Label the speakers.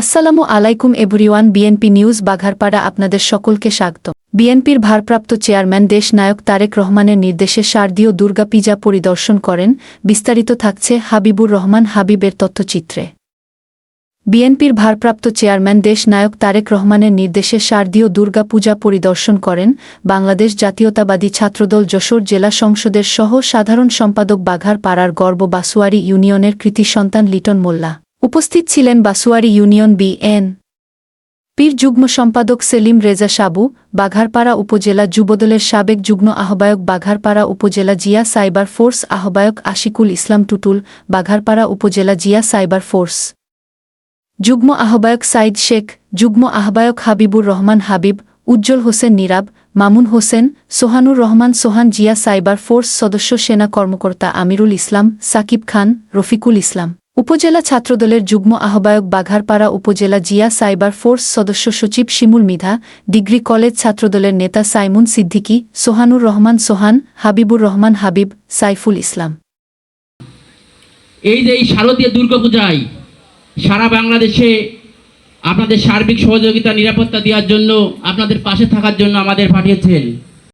Speaker 1: আসসালামু আলাইকুম everyone BNP news Bagharpara আপনাদের সকলকে স্বাগত। বিএনপির ভারপ্রাপ্ত চেয়ারম্যান দেশ নায়ক তারেক রহমানের নির্দেশে শারদীয় দুর্গা পূজা পরিদর্শন করেন, বিস্তারিত থাকছে হাবিবুর রহমান হাবিবের তথ্যচিত্রে। বিএনপির ভারপ্রাপ্ত চেয়ারম্যান দেশ নায়ক তারেক রহমানের নির্দেশে শারদীয় দুর্গা পূজা পরিদর্শন করেন, বাংলাদেশ জাতীয়তাবাদী ছাত্রদল যশোর জেলা সংসদের সহ সাধারণ সম্পাদক বাঘার পাড়ার গর্ব বাসুয়ারি ইউনিয়নের কৃতি সন্তান লিটন মোল্লা। উপস্থিত ছিলেন বাসুয়ারি ইউনিয়ন বি এন পীর যুগ্ম সম্পাদক সেলিম রেজা সাবু, বাঘারপাড়া উপজেলা যুবদলের সাবেক যুগ্ম আহ্বায়ক বাঘারপাড়া উপজেলা জিয়া সাইবার ফোর্স আহ্বায়ক আশিকুল ইসলাম টুটুল, বাঘারপাড়া উপজেলা জিয়া সাইবার ফোর্স যুগ্ম আহ্বায়ক সাইদ শেখ, যুগ্ম আহ্বায়ক হাবিবুর রহমান হাবিব, উজ্জ্বল হোসেন নীরাব, মামুন হোসেন, সোহানুর রহমান সোহান জিয়া সাইবার ফোর্স সদস্য সেনা কর্মকর্তা আমিরুল ইসলাম, সাকিব খান, রফিকুল ইসলাম। উপজেলা ছাত্রদলের যুগ্ম আহ্বায়ক বাঘারপাড়া উপজেলা জিয়া সাইবার ফোর্স সদস্য সচিব শিমুল মিধা, ডিগ্রি কলেজ ছাত্রদলের নেতা সাইমুন সিদ্দিকী, সোহানুর রহমান সোহান, হাবিবুর রহমান হাবিব, সাইফুল ইসলাম।
Speaker 2: এই যে এই শারদীয় দুর্গাপূজায় সারা বাংলাদেশে আপনাদের সার্বিক সহযোগিতা, নিরাপত্তা দেওয়ার জন্য, আপনাদের পাশে থাকার জন্য আমাদের পাঠিয়েছেন।